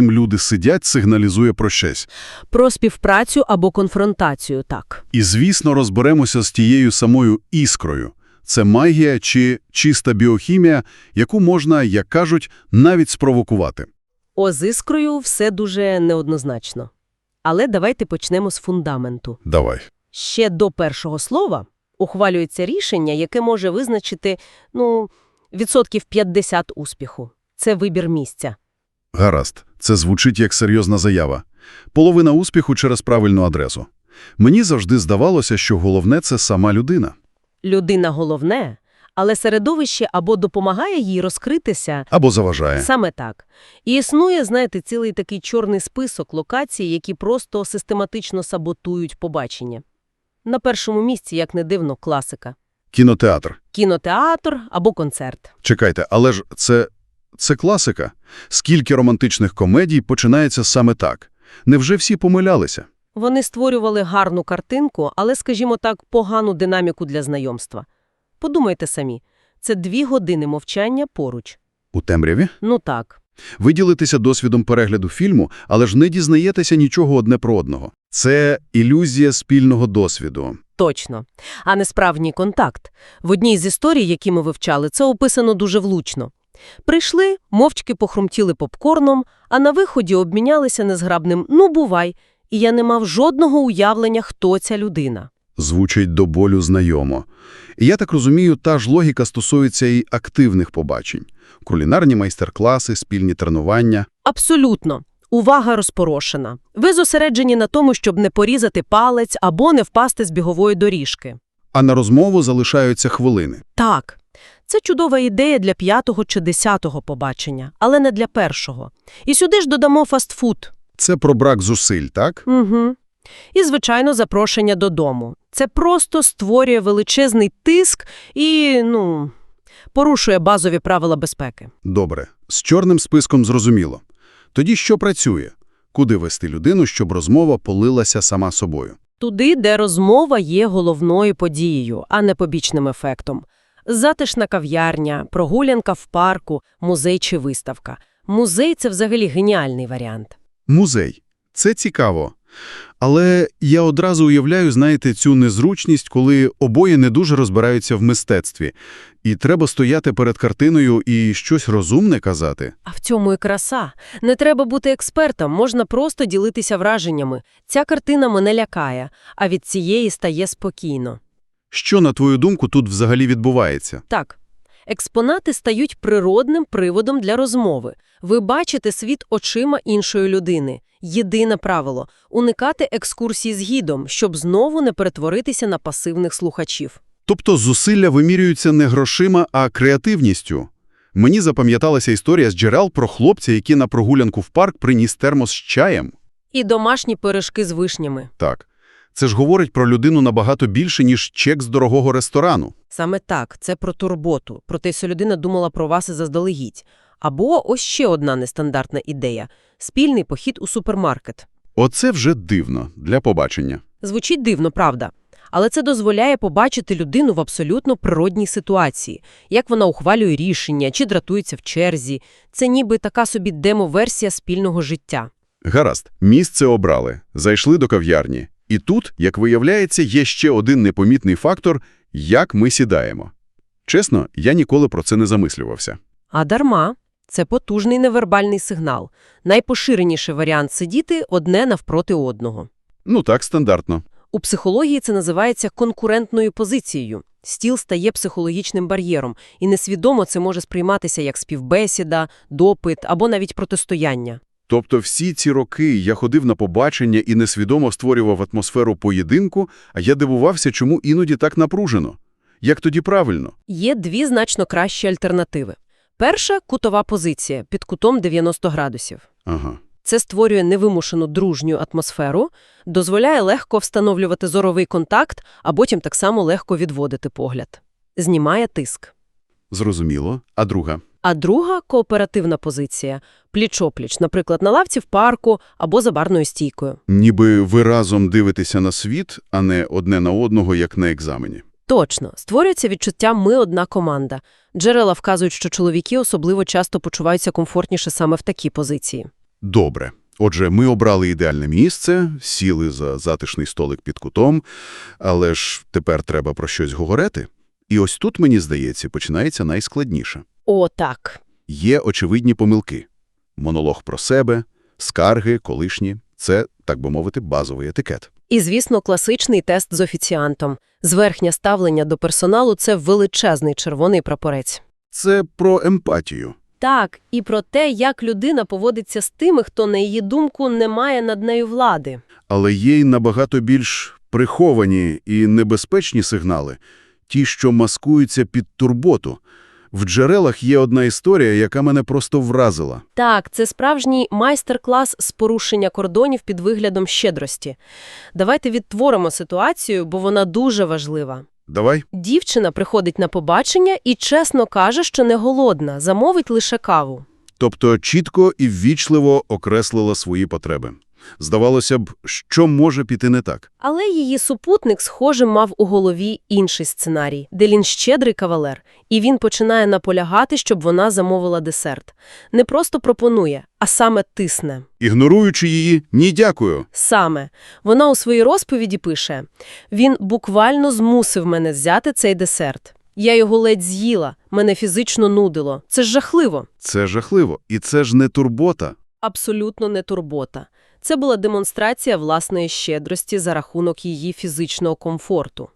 яким люди сидять, сигналізує про щось. Про співпрацю або конфронтацію, так. І, звісно, розберемося з тією самою іскрою. Це магія чи чиста біохімія, яку можна, як кажуть, навіть спровокувати. О, з іскрою все дуже неоднозначно. Але давайте почнемо з фундаменту. Давай. Ще до першого слова ухвалюється рішення, яке може визначити, ну, відсотків 50 успіху. Це вибір місця. Гаразд, це звучить як серйозна заява. Половина успіху через правильну адресу. Мені завжди здавалося, що головне – це сама людина. Людина головне, але середовище або допомагає їй розкритися, Або заважає. Саме так. І існує, знаєте, цілий такий чорний список локацій, які просто систематично саботують побачення. На першому місці, як не дивно, класика. Кінотеатр. Кінотеатр або концерт. Чекайте, але ж це... це класика. Скільки романтичних комедій починається саме так? Невже всі помилялися? Вони створювали гарну картинку, але, скажімо так, погану динаміку для знайомства. Подумайте самі, це дві години мовчання поруч. У темряві? Ну так. Ви ділитеся досвідом перегляду фільму, але ж не дізнаєтеся нічого одне про одного. Це ілюзія спільного досвіду. Точно. А не справжній контакт. В одній з історій, які ми вивчали, це описано дуже влучно. Прийшли, мовчки похрумтіли попкорном, а на виході обмінялися незграбним «ну, бувай», і я не мав жодного уявлення, хто ця людина. Звучить до болю знайомо. І я так розумію, та ж логіка стосується і активних побачень. Кулінарні майстер-класи, спільні тренування. Абсолютно. Увага розпорошена. Ви зосереджені на тому, щоб не порізати палець або не впасти з бігової доріжки. А на розмову залишаються хвилини. Так, це чудова ідея для п'ятого чи десятого побачення, але не для першого. І сюди ж додамо фастфуд. Це про брак зусиль, так? Угу. І, звичайно, запрошення додому. Це просто створює величезний тиск і, ну, порушує базові правила безпеки. Добре. З чорним списком зрозуміло. Тоді що працює? Куди вести людину, щоб розмова полилася сама собою? Туди, де розмова є головною подією, а не побічним ефектом. Затишна кав'ярня, прогулянка в парку, музей чи виставка. Музей – це взагалі геніальний варіант. Музей. Це цікаво. Але я одразу уявляю, знаєте, цю незручність, коли обоє не дуже розбираються в мистецтві. І треба стояти перед картиною і щось розумне казати. А в цьому і краса. Не треба бути експертом, можна просто ділитися враженнями. Ця картина мене лякає, а від цієї стає спокійно. Що, на твою думку, тут взагалі відбувається? Так, експонати стають природним приводом для розмови. Ви бачите світ очима іншої людини. Єдине правило – уникати екскурсій з гідом, щоб знову не перетворитися на пасивних слухачів. Тобто зусилля вимірюються не грошима, а креативністю. Мені запам'яталася історія з джерел про хлопця, який на прогулянку в парк приніс термос з чаєм. І домашні пиріжки з вишнями. Так. Це ж говорить про людину набагато більше, ніж чек з дорогого ресторану. Саме так, це про турботу, про те, що людина думала про вас і заздалегідь. Або ось ще одна нестандартна ідея – спільний похід у супермаркет. Оце вже дивно для побачення. Звучить дивно, правда. Але це дозволяє побачити людину в абсолютно природній ситуації, як вона ухвалює рішення чи дратується в черзі. Це ніби така собі демо-версія спільного життя. Гаразд, місце обрали, зайшли до кав'ярні. І тут, як виявляється, є ще один непомітний фактор – як ми сідаємо. Чесно, я ніколи про це не замислювався. А дарма – це потужний невербальний сигнал. Найпоширеніший варіант – сидіти одне навпроти одного. Ну так, стандартно. У психології це називається конкурентною позицією. Стіл стає психологічним бар'єром, і несвідомо це може сприйматися як співбесіда, допит або навіть протистояння. Тобто всі ці роки я ходив на побачення і несвідомо створював атмосферу поєдинку, а я дивувався, чому іноді так напружено. Як тоді правильно? Є дві значно кращі альтернативи. Перша – кутова позиція під кутом 90 градусів. Ага. Це створює невимушену дружню атмосферу, дозволяє легко встановлювати зоровий контакт, а потім так само легко відводити погляд. Знімає тиск. Зрозуміло. А друга? А друга – кооперативна позиція – пліч-опліч, наприклад, на лавці в парку або за барною стійкою. Ніби ви разом дивитеся на світ, а не одне на одного, як на екзамені. Точно. Створюється відчуття «ми одна команда». Джерела вказують, що чоловіки особливо часто почуваються комфортніше саме в такій позиції. Добре. Отже, ми обрали ідеальне місце, сіли за затишний столик під кутом, але ж тепер треба про щось говорити. І ось тут, мені здається, починається найскладніше. О, так. Є очевидні помилки. Монолог про себе, скарги, колишні – це, так би мовити, базовий етикет. І, звісно, класичний тест з офіціантом. Зверхнє ставлення до персоналу – це величезний червоний прапорець. Це про емпатію. Так, і про те, як людина поводиться з тими, хто, на її думку, не має над нею влади. Але є й набагато більш приховані і небезпечні сигнали, ті, що маскуються під турботу. В джерелах є одна історія, яка мене просто вразила. Так, це справжній майстер-клас з порушення кордонів під виглядом щедрості. Давайте відтворимо ситуацію, бо вона дуже важлива. Давай. Дівчина приходить на побачення і чесно каже, що не голодна, замовить лише каву. Тобто чітко і ввічливо окреслила свої потреби. Здавалося б, що може піти не так? Але її супутник, схоже, мав у голові інший сценарій, де він щедрий кавалер, і він починає наполягати, щоб вона замовила десерт. Не просто пропонує, а саме тисне. Ігноруючи її, ні дякую. Саме. Вона у своїй розповіді пише, «Він буквально змусив мене взяти цей десерт. Я його ледь з'їла, мене фізично нудило. Це ж жахливо». Це жахливо. І це ж не турбота. Абсолютно не турбота. Це була демонстрація власної щедрості за рахунок її фізичного комфорту.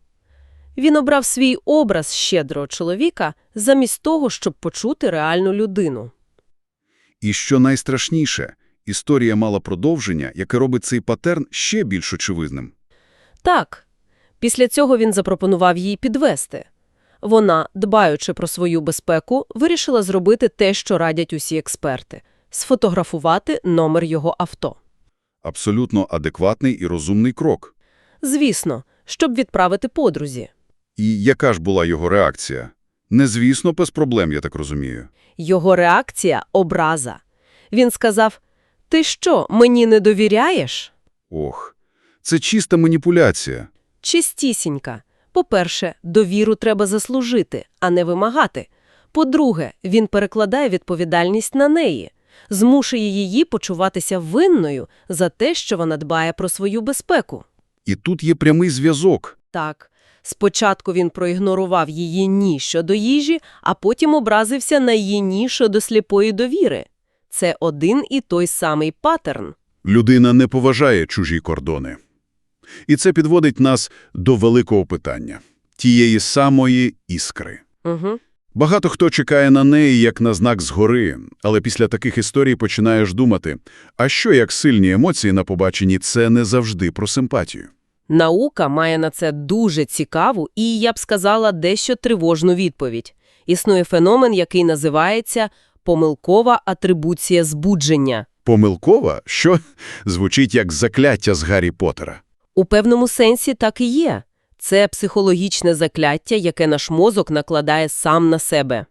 Він обрав свій образ щедрого чоловіка замість того, щоб почути реальну людину. І що найстрашніше, історія мала продовження, яке робить цей патерн ще більш очевидним. Так. Після цього він запропонував їй підвести. Вона, дбаючи про свою безпеку, вирішила зробити те, що радять усі експерти – сфотографувати номер його авто. Абсолютно адекватний і розумний крок. Звісно, щоб відправити подрузі. І яка ж була його реакція? Не звісно, без проблем, я так розумію. Його реакція – образа. Він сказав, «Ти що, мені не довіряєш?» Ох, це чиста маніпуляція. Чистісінька. По-перше, довіру треба заслужити, а не вимагати. По-друге, він перекладає відповідальність на неї, змушує її почуватися винною за те, що вона дбає про свою безпеку. І тут є прямий зв'язок. Так, спочатку він проігнорував її «ні» щодо їжі, а потім образився на її «ні» щодо сліпої довіри. Це один і той самий паттерн. Людина не поважає чужі кордони. І це підводить нас до великого питання – тієї самої іскри. Угу. Багато хто чекає на неї як на знак згори, але після таких історій починаєш думати, а що як сильні емоції на побаченні – це не завжди про симпатію? Наука має на це дуже цікаву і, я б сказала, дещо тривожну відповідь. Існує феномен, який називається помилкова атрибуція збудження. Помилкова? Що? Звучить як закляття з Гаррі Поттера. У певному сенсі так і є. Це психологічне закляття, яке наш мозок накладає сам на себе.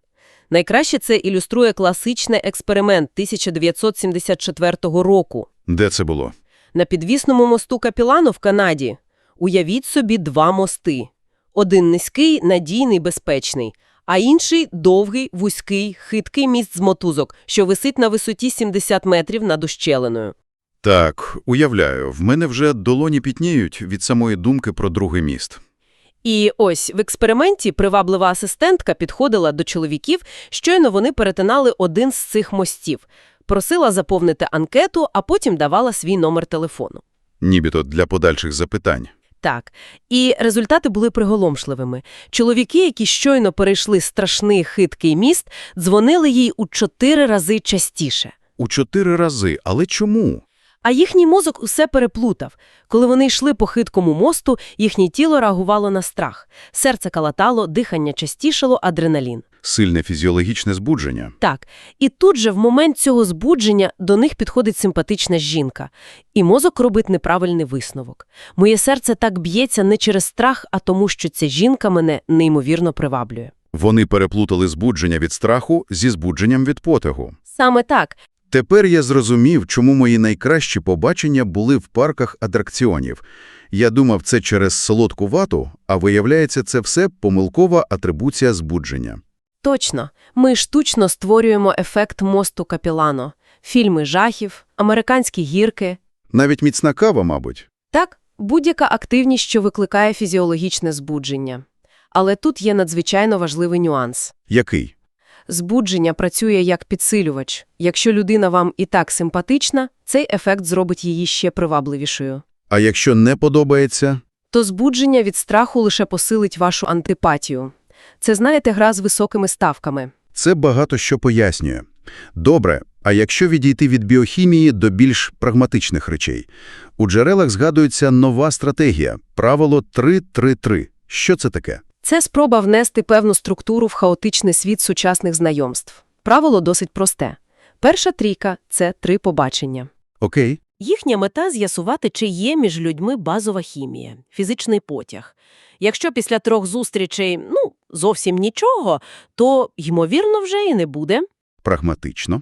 Найкраще це ілюструє класичний експеримент 1974 року. Де це було? На підвісному мосту Капілано в Канаді. Уявіть собі два мости. Один низький, надійний, безпечний, а інший – довгий, вузький, хиткий міст з мотузок, що висить на висоті 70 метрів над ущелиною. Так, уявляю, в мене вже долоні пітніють від самої думки про другий міст. І ось в експерименті приваблива асистентка підходила до чоловіків, щойно вони перетинали один з цих мостів, просила заповнити анкету, а потім давала свій номер телефону. Нібито для подальших запитань. Так, і результати були приголомшливими. Чоловіки, які щойно перейшли страшний хиткий міст, дзвонили їй у чотири рази частіше. У чотири рази. Але чому? А їхній мозок усе переплутав. Коли вони йшли по хиткому мосту, їхнє тіло реагувало на страх. Серце калатало, дихання частішало, адреналін. Сильне фізіологічне збудження. Так, і тут же в момент цього збудження до них підходить симпатична жінка. І мозок робить неправильний висновок. Моє серце так б'ється не через страх, а тому, що ця жінка мене неймовірно приваблює. Вони переплутали збудження від страху зі збудженням від потягу. Саме так. Тепер я зрозумів, чому мої найкращі побачення були в парках атракціонів. Я думав, це через солодку вату, а виявляється, це все помилкова атрибуція збудження. Точно. Ми штучно створюємо ефект мосту Капілано. фільми жахів, американські гірки. Навіть міцна кава, мабуть. Так, будь-яка активність, що викликає фізіологічне збудження. Але тут є надзвичайно важливий нюанс. Який? Збудження працює як підсилювач. Якщо людина вам і так симпатична, цей ефект зробить її ще привабливішою. А якщо не подобається? То збудження від страху лише посилить вашу антипатію. Це, знаєте, гра з високими ставками. Це багато що пояснює. Добре, а якщо відійти від біохімії до більш прагматичних речей? У джерелах згадується нова стратегія – правило 3-3-3. Що це таке? Це спроба внести певну структуру в хаотичний світ сучасних знайомств. Правило досить просте. Перша трійка – це три побачення. Окей. Їхня мета – з'ясувати, чи є між людьми базова хімія, фізичний потяг. Якщо після трьох зустрічей, ну, зовсім нічого, то, ймовірно, вже і не буде. Прагматично.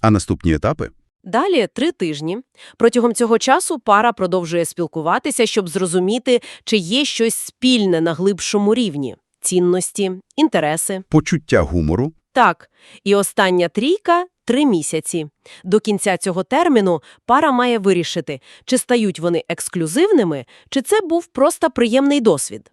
А наступні етапи? Далі три тижні. Протягом цього часу пара продовжує спілкуватися, щоб зрозуміти, чи є щось спільне на глибшому рівні – цінності, інтереси. Почуття гумору. Так, і остання трійка – три місяці. До кінця цього терміну пара має вирішити, чи стають вони ексклюзивними, чи це був просто приємний досвід.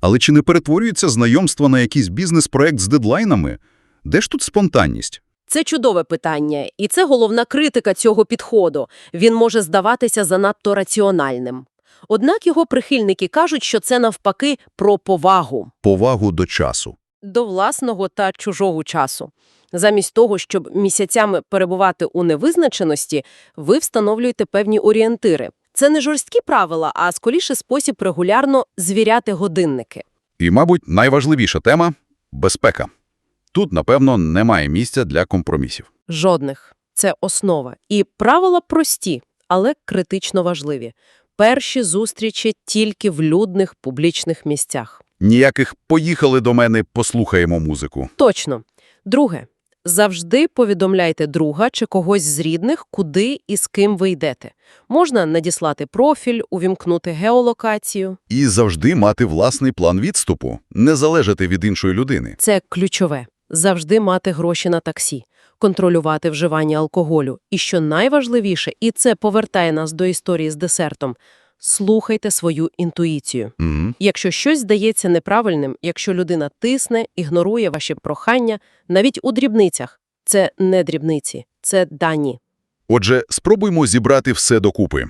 Але чи не перетворюється знайомство на якийсь бізнес-проект з дедлайнами? Де ж тут спонтанність? Це чудове питання, і це головна критика цього підходу. Він може здаватися занадто раціональним. Однак його прихильники кажуть, що це навпаки про повагу. Повагу до часу. до власного та чужого часу. Замість того, щоб місяцями перебувати у невизначеності, ви встановлюєте певні орієнтири. Це не жорсткі правила, а скоріше спосіб регулярно звіряти годинники. І, мабуть, найважливіша тема – безпека. Тут, напевно, немає місця для компромісів. Жодних. Це основа. І правила прості, але критично важливі. Перші зустрічі тільки в людних публічних місцях. Ніяких «поїхали до мене, послухаємо музику». Точно. Друге. Завжди повідомляйте друга чи когось з рідних, куди і з ким ви йдете. Можна надіслати профіль, увімкнути геолокацію. І завжди мати власний план відступу, не залежати від іншої людини. Це ключове. Завжди мати гроші на таксі, контролювати вживання алкоголю. І що найважливіше, і це повертає нас до історії з десертом, слухайте свою інтуїцію. Угу. Якщо щось здається неправильним, якщо людина тисне, ігнорує ваші прохання, навіть у дрібницях, це не дрібниці, це дані. Отже, спробуймо зібрати все докупи.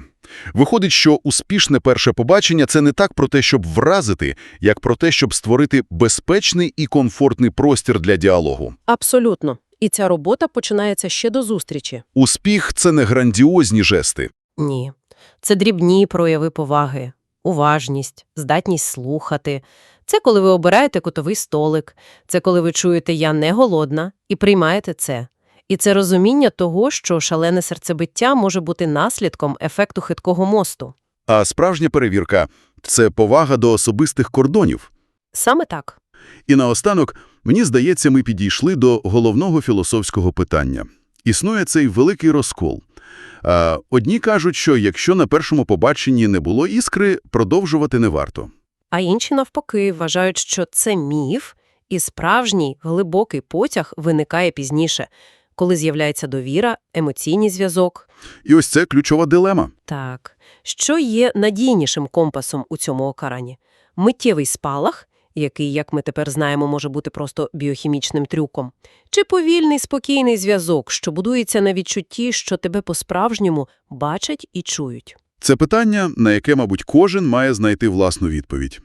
Виходить, що успішне перше побачення – це не так про те, щоб вразити, як про те, щоб створити безпечний і комфортний простір для діалогу. Абсолютно. І ця робота починається ще до зустрічі. Успіх – це не грандіозні жести. Ні. Це дрібні прояви поваги, уважність, здатність слухати. Це коли ви обираєте кутовий столик, це коли ви чуєте «я не голодна» і приймаєте це. І це розуміння того, що шалене серцебиття може бути наслідком ефекту хиткого мосту. А справжня перевірка – це повага до особистих кордонів. Саме так. І наостанок, мені здається, ми підійшли до головного філософського питання. Існує цей великий розкол. Одні кажуть, що якщо на першому побаченні не було іскри, продовжувати не варто. А інші, навпаки, вважають, що це міф, і справжній глибокий потяг виникає пізніше, коли з'являється довіра, емоційний зв'язок. І ось це ключова дилема. Так, що є надійнішим компасом у цьому окарані? Миттєвий спалах, який, як ми тепер знаємо, може бути просто біохімічним трюком, чи повільний спокійний зв'язок, що будується на відчутті, що тебе по-справжньому бачать і чують. Це питання, на яке, мабуть, кожен має знайти власну відповідь.